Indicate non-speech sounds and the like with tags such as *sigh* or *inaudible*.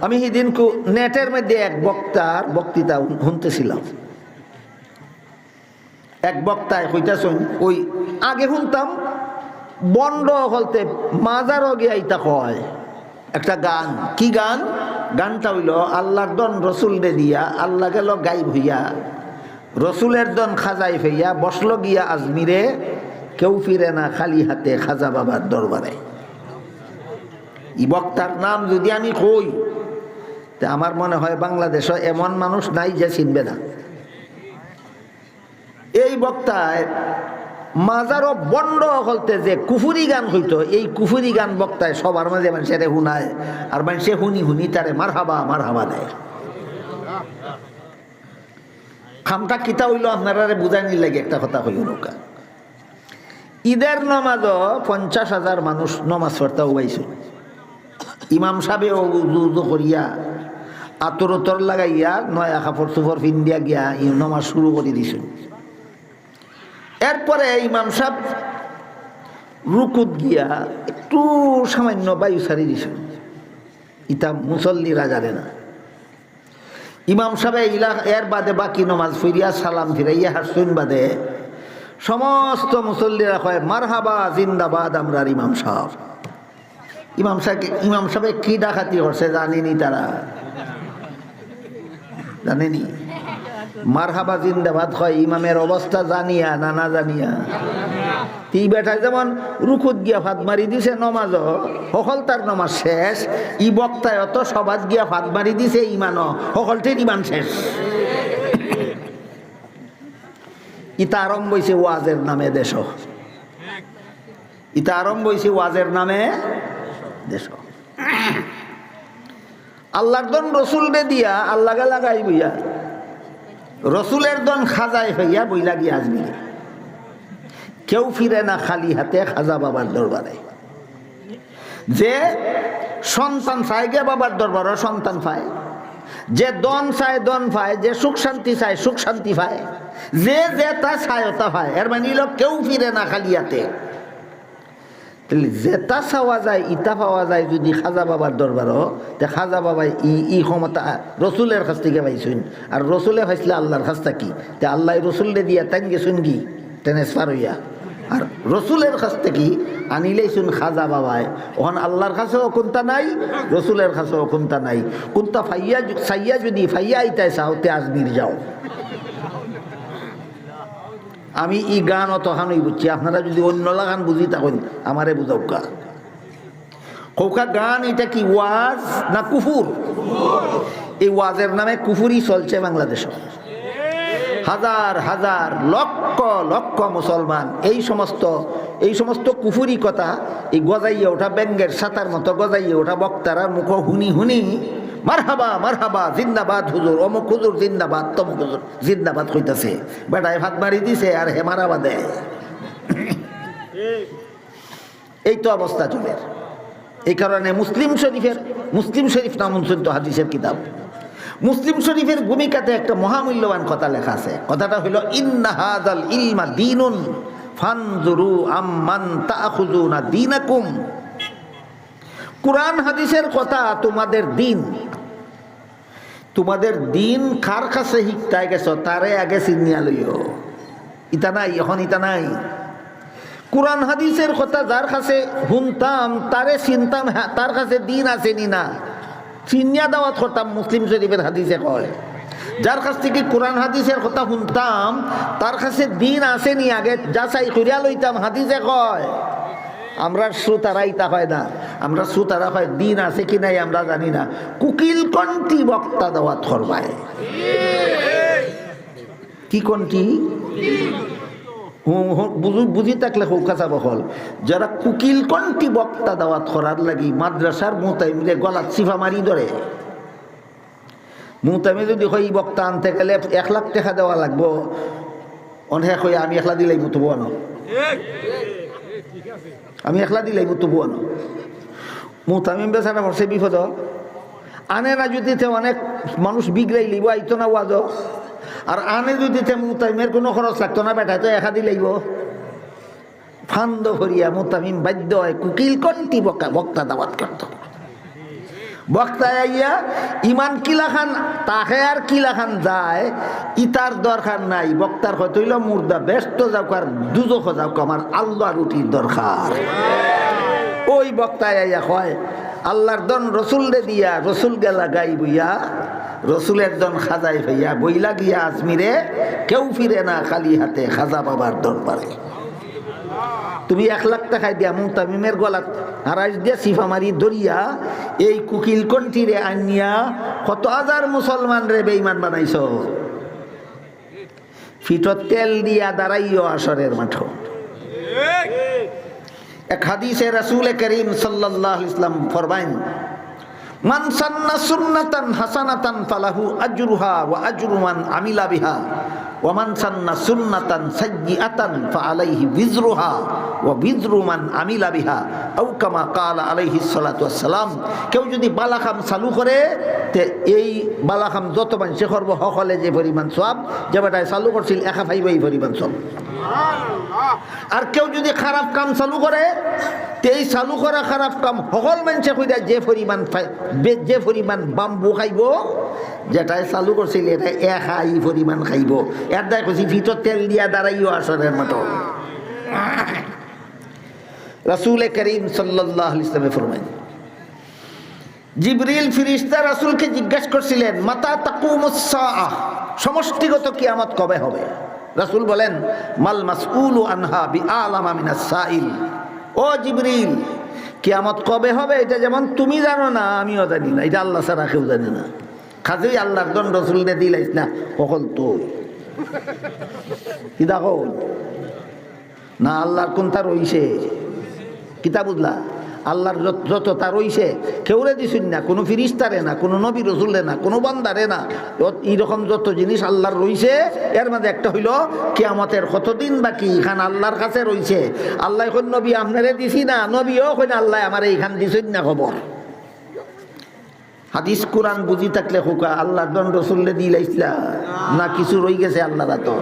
আমি সেদিন নেটের মধ্যে এক বক্তার বক্তৃতা শুনতেছিলাম। এক বক্তায় কইতাছেন, ওই, আগে শুনতাম, বন্ড হলতে মাজারও গিয়া কয়। একটা গান। কি গান? গানটা হইল, আল্লাহর দন রসুল দে দিয়া, আল্লাহ গেল গাই ভইয়া রসুলের দন খাজাই ফেইয়া বসল গিয়া আজমিরে, কেউ ফিরে না খালি হাতে খাজা বাবার দরবারে। ই বক্তার নাম যদি আমি কই তে আমার মনে হয় বাংলাদেশে এমন মানুষ নাই যে চিনবে না। এই বক্তায় মাজারও বন্ড হলতে যে কুফুরি গান হইতো, এই কুফুরি গান বক্তায় সবার মাঝে মানুষের শুনায়, আর মানুষে শুনি শুনি তারে মার হাবা মার হাবা দেয়। খামটা কিতা হইল আপনারা বুঝানি লাগে একটা কথা হইল নৌকা? ঈদের নমাজ পঞ্চাশ হাজার মানুষ নমাজ পড়তে উবাইছিল ইমাম সাহেব করিয়া আতর উতর লাগাইয়া নয়া কাপড় চুপড় পিন্দিয়া গিয়া ই নমাজ শুরু করে দিছিল এরপরে ইমাম সাহেব রুকুত গিয়া একটু সামান্য বায়ু সারি দিছিল ইতা মুসল্লিরা জানে না। ইমাম সাহেব এর বাদে বাকি নমাজ ফিরিয়া সালাম ফিরাইয়া হাসুন বাদে সমস্ত মুসল্লিরা কয়, মারহাবা, জিন্দাবাদ আমরার ইমাম সাহেব। ইমাম সাহেব ইমাম সাহেব কি ডাকাতি করছে জানেনি তারা। জানেনি? মারহাবা জিন্দাবাদ হয়, ইমামের অবস্থা জানিয়া না না জানিয়া। তি বেটায় যেমন রুকুত গিয়া ফাঁদ মারি দিছে নমাজ সকল তার নমাজ শেষ, ই বক্তায় অত সবাজ গিয়া ফাঁদ মারি দিছে ইমান সকলটির ইমান শেষ। *coughs* ইতা আরম্ভ হয়েছে ওয়াজের নামে দেশ। ইতা আরম্ভ হয়েছে ওয়াজের নামে দেশ। আল্লাহর দন রসুল রে দিয়া আল্লাহকে লাগাই বইয়া। রসুলের দন খাজায় হইয়া বইলা গিয়া আজমিরে কেউ ফিরে না খালি হাতে খাজা বাবার দরবারে। যে সন্তান চায় গে বাবার দরবারও সন্তান পায় যে দন চায়, দন পায়, যে সুখ শান্তি চায়, সুখ শান্তি পায়। যে যে তা চায় তা পায়। এর মানে কেউ ফিরে না খালি হাতে। তাহলে যেটা চাওয়া যায়, ইটা পাওয়া যায় যদি খাজা বাবার দরবারও তে খাজা বাবাই ই ই ক্ষমতা রসুলের কাছ থেকে পাইছুন। আর রসুলে পাইছিলে আল্লাহর কাছটা কি তে আল্লাহ রসুলে দিয়া তাই গেছুন কি ট্রান্সফার হইয়া। আর রসুলের কাছ থেকে আনিলেইছুন খাজা বাবায় ওখান আল্লাহর কাছেও কোনটা নাই রসুলের কাছেও কোনটা নাই। কোনটা ফাইয়া সাইয়া যদি ফাইয়া আইতায় চাও, তে আজমির যাও। আমি ই গান অতখানই বুঝছি, আপনারা যদি অন্য লাগান বুঝি, তখন আমারে বুঝাউকা কৌকা গান, এটা কি ওয়াজ না কুফুর? এই ওয়াজের নামে কুফুরি চলছে বাংলাদেশ। হাজার হাজার, লক্ষ লক্ষ মুসলমান, এই সমস্ত এই সমস্ত কুফুরি কথা এই গজাইয়ে ওঠা ব্যাঙ্গের সাতার মতো গজাইয়ে ওঠা বক্তারা মুখ হুনি হুনি মারহাবা মারহাবা, জিন্দাবাদ হুজুর, অমুক হুজুর জিন্দাবাদ, তমুক হুজুর জিন্দাবাদ কইতাছে। বেটায় ভাত মারি দিছে আর হে মারাবা এই তো অবস্থা চলে এই কারণে মুসলিম শরীফের, মুসলিম শরীফ নামুন তো হাদিসের কিতাব। মুসলিম শরীফের ভূমিকাতে একটা মহামূল্যবান কথা লেখা আছে। কথাটা হইল ইন্নাহাদাল ইলমা দিনুন ফানজুরু আম্মান তাখুজুনা দিনাকুম। কোরআন হাদিসের কথা তোমাদের দিন তোমাদের দিন কার কাছে শিখতাই গেছ তারে আগে চিনিয়া লইও। ইতা নাই, এখন ইতা নাই। কোরআন হাদিসের কথা যার কাছে শুনতাম তারে চিনতাম তার কাছে দিন আছে নি না। চিনিয়া দাওয়াত করতাম মুসলিম শরীফের হাদিসে কয়। যার কাছ থেকে কোরআন হাদিসের কথা শুনতাম তার কাছে দিন আসেনি আগে যা চাই করিয়া লইতাম, হাদিসে কয়। আমরা শ্রোতারা ইতা হয় না আমরা শ্রোতারা হয় দিন আছে কি নাই আমরা জানি না। কুকিল কন্টি বক্তা দাওয়াত করবায় কি হুঁ, বুঝি- থাকলে হৌকাছা বহল যারা কুকিল কন্টি বক্তা দাওয়াত করার লাগি মাদ্রাসার মোতাই মুতাইমিরে গলাত সিফা মারি ধরে। মুতাইমে যদি হয় বক্তা আনতে গেলে এক লাখ টাকা দেওয়া লাগবো। অনেক হয়ে আমি একলা দিলাই মতো বোয়ানো আমি একলা দিলাই মতো বোয়ানো মোতামিম বেচারা ভরসে বিপদ। আনে না যদি তে অনেক মানুষ বিগড়াই লিব, আইতো না ওয়াজ আর আনে যদি তে মোতামিমের কোনো খরচ লাগতো না বেটায় তো একা দিলাইব ফান্দ ভরিয়া মোতামিম বাধ্য হয়, কুকিল কন্টি বকা বক্তা দাবাত করত। বক্তায় আইয়া, ইমান কিলাখান তাকে আর কিলাখান যায়, ইতার দরকার নাই। বক্তার হইল, মুর্দা ব্যস্ত যাওক আর দুজখ যাওক, আমার আল্লাহ রুটির দরকার ওই বক্তায় আইয়া কয়, আল্লাহর দন রসুল রে দিয়া রসুল গেলা গাই বইয়া, রসুলের দন খাজাই ভাইয়া বইলা গিয়া আজমিরে, কেউ ফিরে না, খালি হাতে খাজা বাবার দরবারে। তুমি এক লাখ টাকায় দিয়া মুতামিমের গলাত হারাইস দিয়া সিফা মারি ধরিয়া এই কুকিল কণ্ঠিরে আনিয়া কত হাজার মুসলমান রে বেইমান বানাইছ? ফিটত তেল দিয়া দাঁড়াইও আসরের মাঠ। এক হাদিসে রাসূল করিম আলাইহি ইসলাম ফরমাইন মান সান্না সুন্নাতান হাসানাতান ফালাহু আজরুহা ওয়া আজরু মান আমিলা বিহা। ওয়া মান সান্না সুন্নাতান সাইয়্যাতান ফাআলাইহি বিজরুহা ওয়া বিজরু মান আমিলা বিহা আও কামা ক্বালা আলাইহিস সালাতু ওয়াসসালাম। কেউ যদি বালাখাম চালু করে, তে এই বালাখাম যত মানুষে করব, সকলে যে পরিমাণ সব যে বেটায় চালু করছিল, একা ফাইব এই পরিমাণ সব আর কেউ যদি খারাপ কাম চালু করে, তে এই চালু করা খারাপ কাম সকল মানুষে কইরা যে পরিমাণ যে পরিমাণ বাম্বু খাইব যেটাই চালু করছিল এটা একা এই পরিমাণ খাইব। এর দায় কইছি ভিতর তেল দিয়া দাঁড়াইও আসরের মতো। রাসূল করিম সাল্লাল্লাহু আলাইহি ওয়াসাল্লাম ফরমাইন, জিবরিল ফিরিস্তা রাসূলকে জিজ্ঞেস করছিলেন, মাতা তাকুমুস সমষ্টিগত কিয়ামত কবে হবে? রাসূল বলেন, মাল মাসউলু আনহা বিআলামা মিনাস সাইল। ও জিবরিল, কিয়ামত কবে হবে? এটা যেমন তুমি জানো না, আমিও জানি না। এটা আল্লাহ ছাড়া কেউ জানে না। খাজেই আল্লাহর দন রসুলকে দিলাইস না কখন তো কি দেখো? না, আল্লাহর কোন তার রইছে? কিতা বুঝলা? আল্লাহর যত- তার রইছে কেউরে দিছুন না। কোনো ফিরিস্তারে না, কোনো নবী রসুলে না, কোনো বান্দারে না। এইরকম যত জিনিস আল্লাহর রইছে, এর মধ্যে একটা হইল কেয়ামতের কতদিন বাকি? এখান আল্লাহর কাছে রইছে। আল্লাহ এখন নবী আপনারে দিছি না। নবীও কইন, আল্লাহ আমার এইখান দিছুন না খবর। হাদিস কোরআন বুঝি থাকলে হোকা আল্লাহ দণ্ড চললে দিলাইছিলা না কিছু রই গেছে আল্লাহ তো